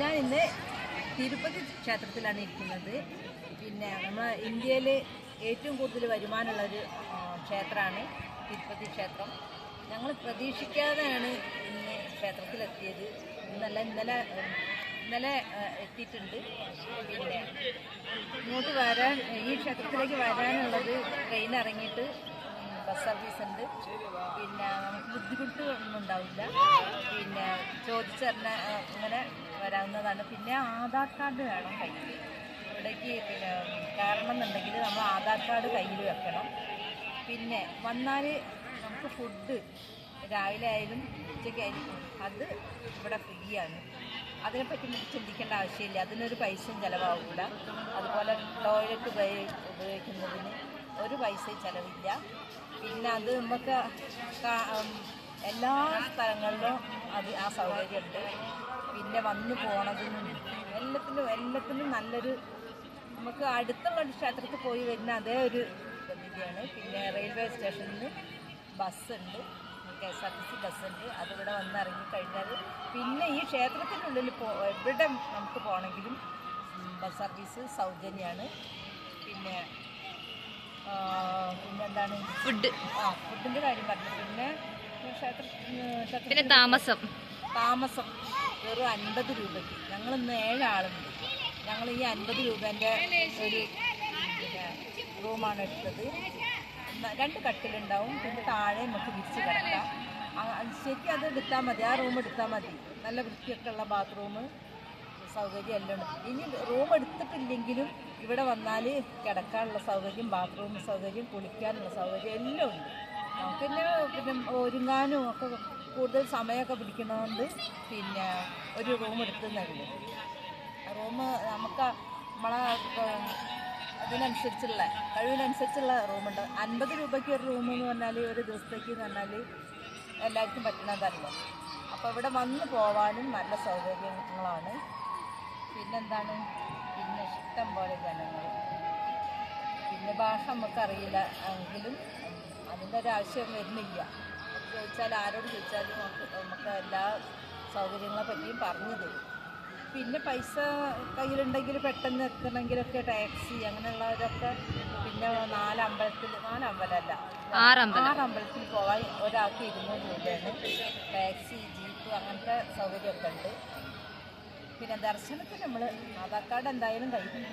ഞാൻ ഇന്ന് തിരുപ്പതി ക്ഷേത്രത്തിലാണ് ഇരിക്കുന്നത്. പിന്നെ നമ്മൾ ഇന്ത്യയിൽ ഏറ്റവും കൂടുതൽ വരുമാനമുള്ളൊരു ക്ഷേത്രമാണ് തിരുപ്പതി ക്ഷേത്രം. ഞങ്ങൾ പ്രതീക്ഷിക്കാതെയാണ് ഇന്ന് ക്ഷേത്രത്തിലെത്തിയത്. ഇന്നല്ല ഇന്നലെ ഇന്നലെ എത്തിയിട്ടുണ്ട്. പിന്നെ ഇങ്ങോട്ട് വരാൻ ഈ ക്ഷേത്രത്തിലേക്ക് വരാനുള്ളത് ട്രെയിൻ ഇറങ്ങിയിട്ട് ബസ് സർവീസ് ഉണ്ട്. പിന്നെ നമുക്ക് ബുദ്ധിമുട്ടുകളൊന്നും ഉണ്ടാവില്ല. പിന്നെ ചോദിച്ചറിഞ്ഞ അങ്ങനെ വരാവുന്നതാണ്. പിന്നെ ആധാർ കാർഡ് വേണം കയ്യിൽ ഇവിടേക്ക് പിന്നെ കാരണം എന്നുണ്ടെങ്കിൽ നമ്മൾ ആധാർ കാർഡ് കയ്യിൽ വെക്കണം. പിന്നെ വന്നാൽ നമുക്ക് ഫുഡ് രാവിലെ ആയാലും ഉച്ചയ്ക്കായാലും അത് ഇവിടെ ഫ്രീ ആണ്. അതിനെപ്പറ്റി നമുക്ക് ചിന്തിക്കേണ്ട ആവശ്യമില്ല. അതിനൊരു പൈസയും ചിലവാകില്ല അതുപോലെ ടോയ്ലറ്റ് ഉപയോഗി ഉപയോഗിക്കുന്നതിന് ഒരു പൈസ ചിലവില്ല. പിന്നെ അത് നമുക്ക് എല്ലാ സ്ഥലങ്ങളിലും അത് ആ സൗകര്യമുണ്ട്. പിന്നെ വന്നു പോണതിനും എല്ലാത്തിനും എല്ലാത്തിനും നല്ലൊരു നമുക്ക് അടുത്തുള്ള ക്ഷേത്രത്തിൽ പോയി വരുന്ന അതേ ഒരു ഇതിയാണ് പിന്നെ റെയിൽവേ സ്റ്റേഷനിൽ ബസ്സുണ്ട്. K S R T C ബസ്സുണ്ട്. അതിവിടെ വന്ന് ഇറങ്ങിക്കഴിഞ്ഞാൽ പിന്നെ ഈ ക്ഷേത്രത്തിനുള്ളിൽ പോ എവിടെ നമുക്ക് പോകണമെങ്കിലും ബസ് സർവീസ് സൗജന്യമാണ് പിന്നെ പിന്നെന്താണ്? ഫുഡ്. ആ ഫുഡിന്റെ കാര്യം പറഞ്ഞു പിന്നെ ക്ഷേത്ര പിന്നെ താമസം. താമസം. വെറും അൻപത് രൂപയ്ക്ക്. ഞങ്ങൾ ഇന്ന് ഏഴാളുണ്ട്. ഞങ്ങൾ ഈ അൻപത് രൂപേന്റെ ഒരു റൂമാണ് എടുത്തത്. രണ്ട് കട്ടിലുണ്ടാവും. പിന്നെ താഴെ നമുക്ക് വിരിച്ച് കിടക്കാം. ശരിക്കും അത് എടുത്താൽ മതി. ആ റൂം എടുത്താൽ മതി. നല്ല വൃത്തിയൊക്കെ ഉള്ള ബാത്റൂം സൗകര്യം എല്ലാം ഉണ്ട്. ഇനി റൂം എടുത്തിട്ടില്ലെങ്കിലും ഇവിടെ വന്നാൽ കിടക്കാനുള്ള സൗകര്യം ബാത്റൂം സൗകര്യം കുളിക്കാനുള്ള സൗകര്യം എല്ലാം ഉണ്ട്. പിന്നെ പിന്നെ ഒരുങ്ങാനും ഒക്കെ കൂടുതൽ സമയമൊക്കെ പിടിക്കുന്നതുകൊണ്ട് പിന്നെ ഒരു റൂം എടുത്തുന്നുള്ളൂ റൂം നമുക്ക് നമ്മളെ അതിനനുസരിച്ചുള്ള കഴിവിനനുസരിച്ചുള്ള റൂമുണ്ട് അൻപത് രൂപയ്ക്ക് ഒരു റൂം എന്ന് പറഞ്ഞാൽ ഒരു ദിവസത്തേക്ക് എന്ന് പറഞ്ഞാൽ എല്ലാവർക്കും പറ്റുന്നതല്ല അപ്പോൾ ഇവിടെ വന്ന് പോവാനും നല്ല സൗകര്യങ്ങളാണ്. പിന്നെന്താണ്? പിന്നെ ഇഷ്ടം പോലെ ജനങ്ങൾ പിന്നെ ഭാഷ നമുക്കറിയില്ല എങ്കിലും അതിന്റെ ഒരു ആവശ്യം വരുന്നില്ല. ചോദിച്ചാൽ ആരോട് ചോദിച്ചാലും നമുക്ക് നമുക്ക് എല്ലാ സൗകര്യങ്ങളെ പറ്റിയും പറഞ്ഞു തരും. പിന്നെ പൈസ കയ്യിലുണ്ടെങ്കിൽ പെട്ടെന്ന് എത്തണമെങ്കിലൊക്കെ ടാക്സി അങ്ങനെയുള്ളവരൊക്കെ പിന്നെ നാലമ്പലത്തിൽ നാലമ്പലമല്ല ആറമ്പലത്തിൽ പോകാൻ ഒരാൾക്ക് ഇരുന്നൂറ് രൂപയാണ്. ടാക്സി ജീപ്പ് അങ്ങനത്തെ സൗകര്യമൊക്കെ ഉണ്ട്. പിന്നെ ദർശനത്തിന് നമ്മൾ ആധാർ കാർഡ് എന്തായാലും കയ്യിൽ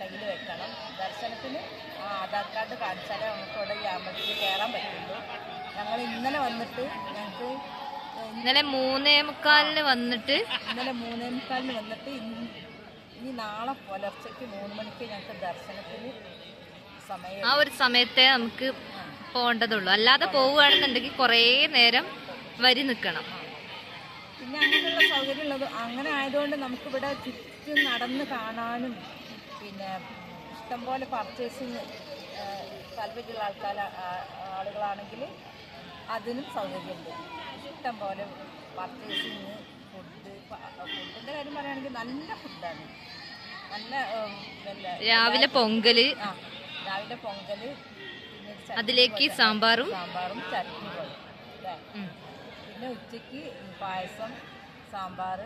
കയ്യിൽ വെക്കണം. ദർശനത്തിന് ആ ആധാർ കാർഡ് കാണിച്ചാലേ നമുക്ക് ഇവിടെ ഈ അമ്പലത്തിൽ കയറാൻ പറ്റുള്ളൂ. ഞങ്ങൾ ഇന്നലെ വന്നിട്ട് ഞങ്ങൾക്ക് ഇന്നലെ മൂന്നേ മുക്കാലിന് വന്നിട്ട് ഇന്നലെ മൂന്നേ മുക്കാലിന് വന്നിട്ട് ഇനി നാളെ പുലർച്ചയ്ക്ക് മൂന്ന് മണിക്ക് ഞങ്ങൾക്ക് ദർശനത്തിന് സമയം ആ ഒരു സമയത്തെ നമുക്ക് പോകേണ്ടതുള്ളൂ. അല്ലാതെ പോവുകയാണെന്നുണ്ടെങ്കിൽ കുറേ നേരം വരി നിൽക്കണം. പിന്നെ അങ്ങനെയുള്ള സൗകര്യമുള്ളത് അങ്ങനെ ആയതുകൊണ്ട് നമുക്കിവിടെ ചുറ്റും നടന്ന് കാണാനും പിന്നെ ഇഷ്ടംപോലെ പർച്ചേസിങ് താല്പര്യമുള്ള ആൾക്കാർ ആളുകളാണെങ്കിൽ അതിനും സൗകര്യമുണ്ട്. ഇഷ്ടംപോലെ പർച്ചേസിങ് ഫുഡ് ഫുഡിന്റെ കാര്യം പറയുകയാണെങ്കിൽ നല്ല ഫുഡാണ് നല്ല രാവിലെ പൊങ്കൽ. ആ രാവിലെ പൊങ്കൽ അതിലേക്ക് സാമ്പാറും. സാമ്പാറും ചട്നി പോലെ. അല്ലേ? ഉം, പിന്നെ ഉച്ചയ്ക്ക് പായസം സാമ്പാർ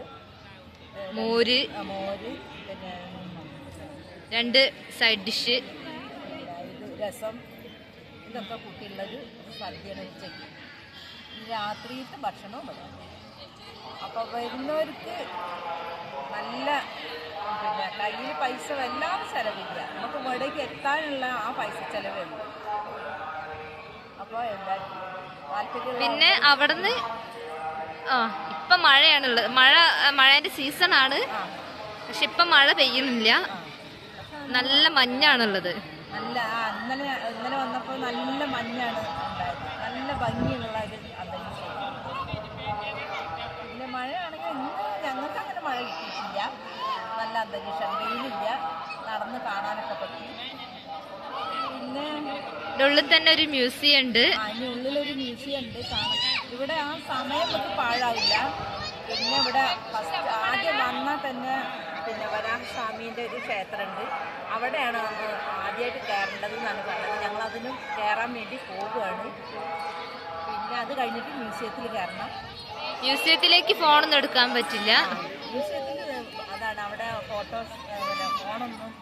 മോര്. മോര് പിന്നെ രണ്ട് സൈഡ് ഡിഷ്. രസം. ഇതൊക്കെ കൂട്ടിയുള്ളൊരു സദ്യയാണ് ഉച്ചയ്ക്ക്. ഇനി രാത്രിയിലത്തെ ഭക്ഷണവും വരും അപ്പോൾ വരുന്നവർക്ക് നല്ല പിന്നെ കയ്യിൽ പൈസ വല്ലാതെ ചിലവില്ല. നമുക്ക് ഇവിടേക്ക് എത്താനുള്ള ആ പൈസ ചിലവേ ഉള്ളൂ. അപ്പോൾ എല്ലാവർക്കും പിന്നെ അവിടുന്ന് ആ ഇപ്പം മഴയാണുള്ളത്. മഴ മഴേന്റെ സീസണാണ് ആണ്. പക്ഷെ ഇപ്പം മഴ പെയ്യുന്നില്ല. നല്ല മഞ്ഞാണുള്ളത്. നല്ല ഇന്നലെ ഇന്നലെ വന്നപ്പോൾ നല്ല മഞ്ഞാണ്. നല്ല ഭംഗിയുള്ള ഒരു അന്തരീക്ഷം പിന്നെ മഴയാണെങ്കിൽ ഇന്ന് ഞങ്ങൾക്ക് അങ്ങനെ മഴ കിട്ടിയിട്ടില്ല നല്ല അന്തരീക്ഷം വെയിലില്ല നടന്ന് കാണാനൊക്കെ പറ്റി പിന്നെ ഇതിന്റെ ഉള്ളിൽ തന്നെ ഒരു മ്യൂസിയം ഉണ്ട്. അതിന് ഉള്ളിലൊരു മ്യൂസിയം ഉണ്ട്. ഇവിടെ ആ സമയം നമുക്ക് പാഴാവില്ല. പിന്നെ ഇവിടെ ഫസ്റ്റ് ആദ്യം വന്നാൽ തന്നെ പിന്നെ വരാഹസ്വാമീന്റെ ഒരു ക്ഷേത്രമുണ്ട്. അവിടെയാണ് നമ്മൾ ആദ്യമായിട്ട് കയറേണ്ടത് എന്നാണ് പറഞ്ഞത്. ഞങ്ങൾ അതിന് കയറാൻ വേണ്ടി പോവുകയാണ്. പിന്നെ അത് കഴിഞ്ഞിട്ട് മ്യൂസിയത്തിൽ കയറണം. മ്യൂസിയത്തിലേക്ക് ഫോണൊന്നും എടുക്കാൻ പറ്റില്ല. മ്യൂസിയത്തിൽ അതാണ്. അവിടെ ഫോട്ടോസ് ഫോണൊന്നും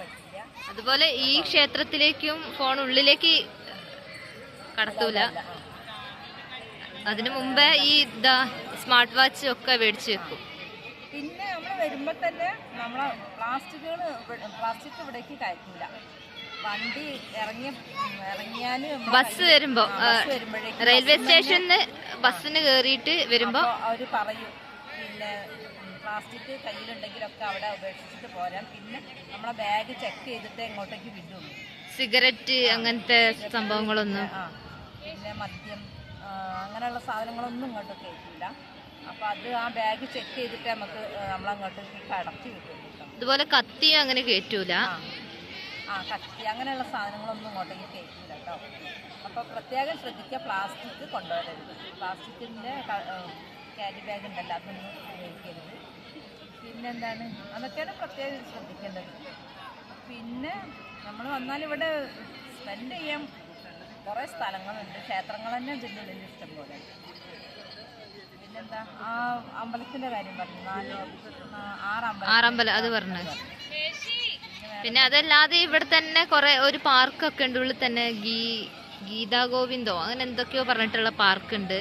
പറ്റില്ല. അതുപോലെ ഈ ക്ഷേത്രത്തിലേക്കും ഫോൺ ഉള്ളിലേക്ക് കടത്തൂല. അതിനു മുമ്പേ ഈ ഇതാ സ്മാർട്ട് വാച്ച് ഒക്കെ മേടിച്ചു വെക്കും. പിന്നെ നമ്മൾ വരുമ്പോൾ തന്നെ നമ്മളെ പ്ലാസ്റ്റിക്കുകൾ പ്ലാസ്റ്റിക് ഇവിടേക്ക് കയറ്റില്ല വണ്ടി ഇറങ്ങിയ ഇറങ്ങിയാൽ ബസ് വരുമ്പോ റെയിൽവേ സ്റ്റേഷനിൽ ബസ്സിന് കയറിയിട്ട് വരുമ്പോ അവർ പറയും പിന്നെ പ്ലാസ്റ്റിക് കയ്യിലുണ്ടെങ്കിലൊക്കെ അവിടെ ഉപേക്ഷിച്ചിട്ട് പോരാം. പിന്നെ നമ്മളെ ബാഗ് ചെക്ക് ചെയ്തിട്ട് എങ്ങോട്ടേക്ക് വിടുള്ളൂ സിഗരറ്റ് അങ്ങനത്തെ സംഭവങ്ങളൊന്നും? ആ പിന്നെ മദ്യം അങ്ങനെയുള്ള സാധനങ്ങളൊന്നും ഇങ്ങോട്ട് കയറ്റില്ല അപ്പോൾ അത് ആ ബാഗ് ചെക്ക് ചെയ്തിട്ട് നമുക്ക് നമ്മളങ്ങോട്ട് കടത്തി വിട്ടുള്ളൂ ഇതുപോലെ അതുപോലെ കത്തിയും അങ്ങനെ കയറ്റൂല ആ ആ കത്തി അങ്ങനെയുള്ള സാധനങ്ങളൊന്നും ഇങ്ങോട്ടേക്ക് കയറ്റില്ല കേട്ടോ. അപ്പോൾ പ്രത്യേകം ശ്രദ്ധിക്കുക പ്ലാസ്റ്റിക് കൊണ്ടുവരരുത്. പ്ലാസ്റ്റിക്കിന്റെ ക്യാരി ബാഗ് ഉണ്ടല്ലോ അതൊന്നും ഉപയോഗിക്കരുത്. പിന്നെന്താണ്? അതൊക്കെയാണ് പ്രത്യേകം ശ്രദ്ധിക്കേണ്ടത്. പിന്നെ നമ്മൾ വന്നാൽ ഇവിടെ സ്പെൻഡ് ചെയ്യാം കുറേ സ്ഥലങ്ങളുണ്ട്. ക്ഷേത്രങ്ങൾ തന്നെ ഇതിന്റെ ഉള്ളിൽ ഇഷ്ടം പോലെ. പിന്നെന്താ? ആ അമ്പലത്തിന്റെ കാര്യം പറഞ്ഞു. നാല് ആറമ്പലം അത് പറഞ്ഞു. പിന്നെ അതല്ലാതെ ഇവിടെ തന്നെ കുറെ ഒരു പാർക്കൊക്കെ ഉണ്ട്. ഉള്ളിൽ തന്നെ ഗീ ഗീതാ ഗോവിന്ദോ അങ്ങനെ എന്തൊക്കെയോ പറഞ്ഞിട്ടുള്ള പാർക്ക് ഉണ്ട്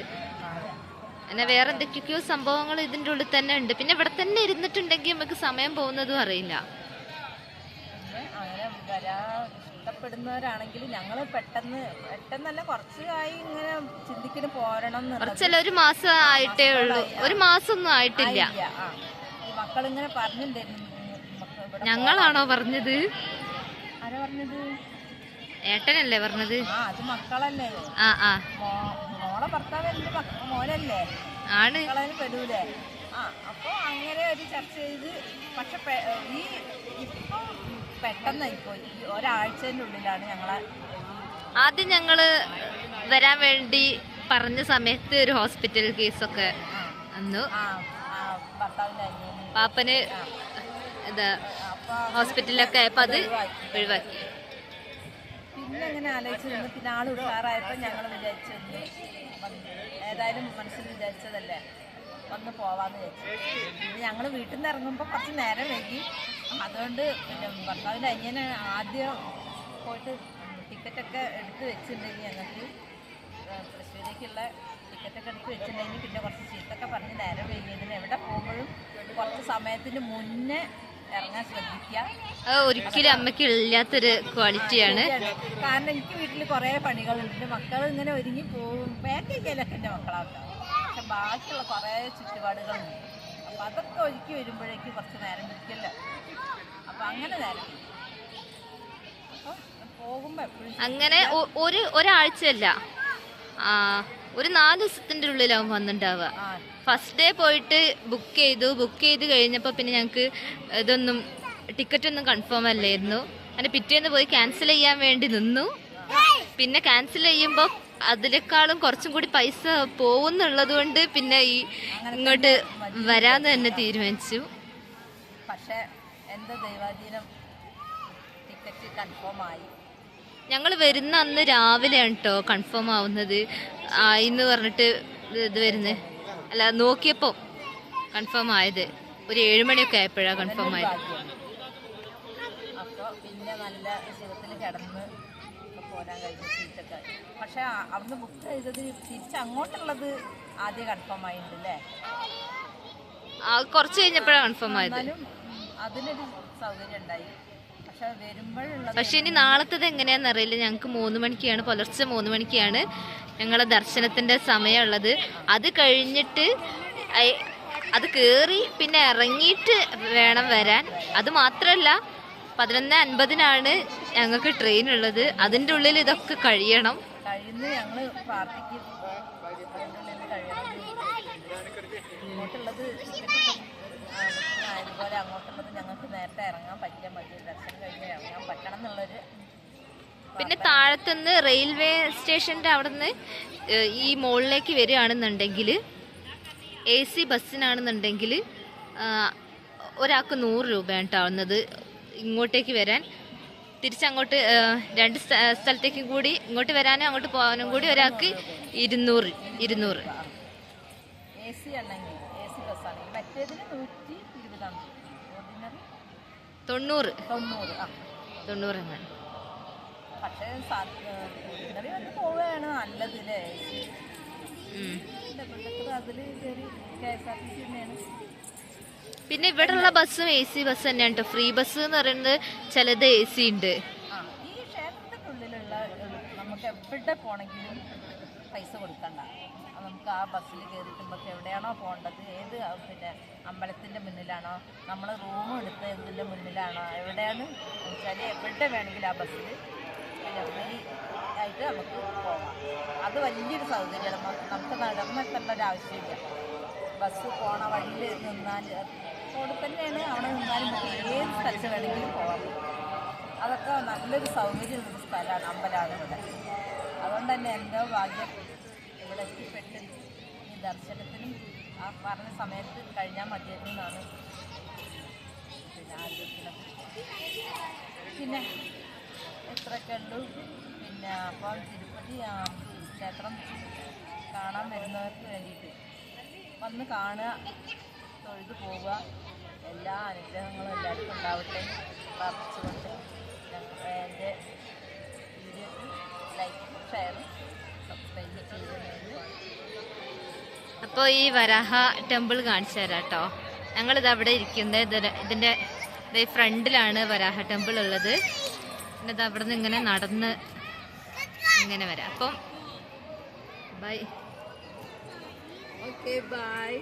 പിന്നെ വേറെ എന്തൊക്കെയൊക്കെയോ സംഭവങ്ങൾ ഇതിന്റെ ഉള്ളിൽ തന്നെ ഉണ്ട്. പിന്നെ ഇവിടെ തന്നെ ഇരുന്നിട്ടുണ്ടെങ്കിൽ നമുക്ക് സമയം പോകുന്നതും അറിയില്ല. പിന്നെ അങ്ങനെ വരാൻ ഇഷ്ടപ്പെടുന്നവരാണെങ്കിൽ ഞങ്ങൾ പെട്ടെന്ന് പെട്ടെന്നല്ല കുറച്ചായി ഇങ്ങനെ പോരണം കുറച്ചല്ല ഒരു മാസം ആയിട്ടേ ഉള്ളൂ. ഒരു മാസം ഒന്നും ആയിട്ടില്ല മക്കളിങ്ങനെ പറഞ്ഞിട്ടുണ്ടായിരുന്നു. ഞങ്ങളാണോ പറഞ്ഞത്? ആരാ പറഞ്ഞത്? ഏട്ടനല്ലേ പറഞ്ഞത്? ആ അത് മക്കളല്ലേ. ആ ആ. മോളെ ഭർത്താവ് മോനല്ലേ? ആണ്. പെടൂലേ? ആ അപ്പൊ അങ്ങനെ ഒരു ചർച്ച ചെയ്ത് പക്ഷെ ഈ ഇപ്പൊ പെട്ടെന്നായിപ്പോയി ഈ ഒരാഴ്ചന്റെ ഉള്ളിലാണ് ഞങ്ങളെ ആദ്യം ഞങ്ങൾ വരാൻ വേണ്ടി പറഞ്ഞ സമയത്ത് ഒരു ഹോസ്പിറ്റൽ കേസൊക്കെ അനിയന്. പാപ്പന് എന്താ ഹോസ്പിറ്റലിലൊക്കെ ആയപ്പോ അത് ഒഴിവാക്കി. പിന്നെ അങ്ങനെ ആലോചിച്ച് നിന്ന് പിന്നെ ആൾ ഉഷാറായപ്പോൾ ഞങ്ങൾ വിചാരിച്ചു ഏതായാലും മനസ്സിൽ വിചാരിച്ചതല്ലേ? വന്ന് പോവാന്ന് വിചാരിച്ചു. ഞങ്ങൾ വീട്ടിൽ നിന്ന് ഇറങ്ങുമ്പോൾ കുറച്ച് നേരം വൈകി. അതുകൊണ്ട് പിന്നെ ഭർത്താവിന്റെ അനിയന് ആദ്യം പോയിട്ട് ടിക്കറ്റൊക്കെ എടുത്ത് വെച്ചിട്ടുണ്ടെങ്കിൽ ഞങ്ങൾക്ക് തൃശ്ശൂരേക്കുള്ള ടിക്കറ്റൊക്കെ എടുത്ത് വെച്ചിട്ടുണ്ടെങ്കിൽ പിന്നെ കുറച്ച് ചീത്തൊക്കെ പറഞ്ഞ് നേരം വൈകിയതിന് എവിടെ പോകുമ്പോഴും കുറച്ച് സമയത്തിന് മുന്നേ ഇറങ്ങാൻ ശ്രദ്ധിക്കുക. അത് ഒരിക്കലും അമ്മയ്ക്ക് ഇല്ലാത്തൊരു ക്വാളിറ്റിയാണ്. കാരണം എനിക്ക് വീട്ടിൽ കുറേ പണികളുണ്ട്. മക്കൾ ഇങ്ങനെ ഒരുങ്ങി പോകും. പാക്കേജിലൊക്കെ എന്റെ മക്കളാണ് പക്ഷെ ബാക്കിയുള്ള കുറേ ചുറ്റുപാടുകളുണ്ട്. അപ്പം അതൊക്കെ ഒരുക്കി വരുമ്പോഴേക്ക് കുറച്ച് നേരം പിടിക്കല്ലോ. അപ്പം അങ്ങനെ നേരം പോകുമ്പോൾ അങ്ങനെ ഒരു ഒരാഴ്ചയല്ല. ആ, ഒരു നാല് ദിവസത്തിന്റെ ഉള്ളിലാവും വന്നിട്ടുണ്ടാവുക ഫസ്റ്റ് ഡേ പോയിട്ട് ബുക്ക് ചെയ്തു. ബുക്ക് ചെയ്ത് കഴിഞ്ഞപ്പോൾ പിന്നെ ഞങ്ങൾക്ക് ഇതൊന്നും ടിക്കറ്റ് ഒന്നും കൺഫേം അല്ലായിരുന്നു. അങ്ങനെ പിറ്റേന്ന് പോയി ക്യാൻസൽ ചെയ്യാൻ വേണ്ടി നിന്നു. പിന്നെ ക്യാൻസൽ ചെയ്യുമ്പോൾ അതിനേക്കാളും കുറച്ചും കൂടി പൈസ പോകുന്നുള്ളത് കൊണ്ട് പിന്നെ ഈ ഇങ്ങോട്ട് വരാന്ന് തന്നെ തീരുമാനിച്ചു. പക്ഷേ എന്താ ദൈവാധീനം ടിക്കറ്റ് കൺഫേം ആയി. ഞങ്ങൾ വരുന്ന അന്ന് രാവിലെയാണ് കേട്ടോ കൺഫേം ആവുന്നത്. ആയിന്ന് പറഞ്ഞിട്ട് ഇത് വരുന്നത് അല്ല നോക്കിയപ്പോൾ കൺഫേം ആയത്. ഒരു ഏഴുമണിയൊക്കെ ആയപ്പോഴാണ് കൺഫേം ആയത്. പിന്നെ നല്ല സുഖത്തിൽ കിടന്ന് ഒക്കെ പോരാൻ കഴിഞ്ഞു സീറ്റൊക്കെ പക്ഷേ ആ- അവിടുന്ന് ബുക്ക് ചെയ്തത് തിരിച്ച് അങ്ങോട്ടുള്ളത് ആദ്യം കൺഫേം കുറച്ച് കഴിഞ്ഞപ്പോഴാണ് കൺഫേം ആയത്. അതിനൊരു സൗകര്യം ഉണ്ടായി. പക്ഷെ ഇനി നാളത്തത് എങ്ങനെയാണെന്ന് അറിയില്ല. ഞങ്ങൾക്ക് മൂന്ന് മണിക്കാണ് പുലർച്ചെ മൂന്ന് മണിക്കാണ് ഞങ്ങളെ ദർശനത്തിന്റെ സമയമുള്ളത്. അത് കഴിഞ്ഞിട്ട് അത് കയറി പിന്നെ ഇറങ്ങിയിട്ട് വേണം വരാൻ. അത് മാത്രമല്ല പതിനൊന്ന് അൻപതിനാണ് ഞങ്ങൾക്ക് ട്രെയിൻ ഉള്ളത് അതിന്റെ ഉള്ളിൽ ഇതൊക്കെ കഴിയണം. കഴിയുന്ന ഞങ്ങൾ പ്രാർത്ഥിക്കും. ആയതുപോലെ അങ്ങോട്ടുള്ളത് ഞങ്ങൾക്ക് നേരത്തെ ഇറങ്ങാൻ പറ്റിയാൽ മതി. ദർശനം കഴിഞ്ഞ് ഇറങ്ങാൻ പറ്റണം എന്നുള്ളൊരു പിന്നെ താഴത്തുനിന്ന് റെയിൽവേ സ്റ്റേഷന്റെ അവിടെ നിന്ന് ഈ മുകളിലേക്ക് വരികയാണെന്നുണ്ടെങ്കിൽ എ സി ബസ്സിനാണെന്നുണ്ടെങ്കിൽ ഒരാൾക്ക് നൂറ് രൂപയാണ് താഴ്ന്നത് ഇങ്ങോട്ടേക്ക് വരാൻ. തിരിച്ചങ്ങോട്ട് രണ്ട് സ്ഥലത്തേക്കും കൂടി ഇങ്ങോട്ട് വരാനും അങ്ങോട്ട് പോകാനും കൂടി ഒരാൾക്ക് ഇരുന്നൂറ് ഇരുന്നൂറ്. എ സി ആണെങ്കിൽ എ സി ബസ്സാണെങ്കിൽ മറ്റേതിന് നൂറ്റി ഇരുപതാണ് ഓർഡിനറി തൊണ്ണൂറ്. തൊണ്ണൂറ് ആ. തൊണ്ണൂറ് പക്ഷേ വന്ന് പോവുകയാണ് K S R T C തന്നെയാണ്. പിന്നെ ഇവിടെയുള്ള ബസ്സും എ സി ബസ് തന്നെയാണ് കേട്ടോ ഫ്രീ ബസ് എന്ന് പറയുന്നത് ചിലത് എ സി ഉണ്ട്. ഈ ക്ഷേത്രത്തിനുള്ളിലുള്ള നമുക്ക് എവിടെ പോണെങ്കിലും പൈസ കൊടുക്കണ്ട. നമുക്ക് ആ ബസ്സിൽ കയറിയിട്ടുമ്പോൾ എവിടെയാണോ പോകേണ്ടത്? ഏത് പിന്നെ അമ്പലത്തിന്റെ മുന്നിലാണോ? നമ്മൾ റൂം എടുത്ത ഇതിന്റെ മുന്നിലാണോ? എവിടെയാണ്? വെച്ചാൽ എവിടെ വേണമെങ്കിലും ആ ബസ്സിൽ ഫ്രീ ആയിട്ട് നമുക്ക് പോകാം. അത് വലിയൊരു സൗകര്യമാണ്. നമുക്ക് നടന്നെത്തേണ്ട ഒരു ആവശ്യമില്ല. ബസ് പോണ വഴിയിൽ നിന്നാൽ റോഡിൽ തന്നെയാണ് അവിടെ നിന്നാലും ഏത് സ്ഥലത്ത് വേണമെങ്കിലും പോകാം. അതൊക്കെ നല്ലൊരു സൗകര്യമുള്ളൊരു സ്ഥലമാണ് അമ്പലമാണ് ഇവിടെ അതുകൊണ്ട് തന്നെ എന്തോ ഭാഗ്യം ഇവിടെ എത്തിപ്പെട്ട് ഈ ദർശനത്തിനും ആ പറഞ്ഞ സമയത്ത് കഴിഞ്ഞാൽ മതിയെന്നാണ് പിന്നെ ആഗ്രഹിക്കുന്നത് പിന്നെ എത്രയൊക്കെ ഉള്ളൂ. പിന്നെ അപ്പം തിരുപ്പതി ക്ഷേത്രം കാണാൻ വരുന്നവർക്ക് വേണ്ടിയിട്ട് വന്ന് കാണുക തൊഴുത് പോവുക. എല്ലാ അനുഗ്രഹങ്ങളും എല്ലാവർക്കും ഉണ്ടാവട്ടെ. പ്രാർത്ഥിച്ചുകൊണ്ട് എന്റെ അപ്പോൾ ഈ വരാഹ ടെമ്പിൾ കാണിച്ചു തരാം കേട്ടോ. ഞങ്ങളിത് അവിടെ ഇരിക്കുന്നത് ഇതിന്റെ ദേ ഫ്രണ്ടിലാണ് വരാഹ ടെമ്പിൾ ഉള്ളത്. പിന്നെ ഇത് അവിടെ നിന്ന് ഇങ്ങനെ നടന്ന് ഇങ്ങനെ വരാം. അപ്പം ബൈ ഓക്കെ ബൈ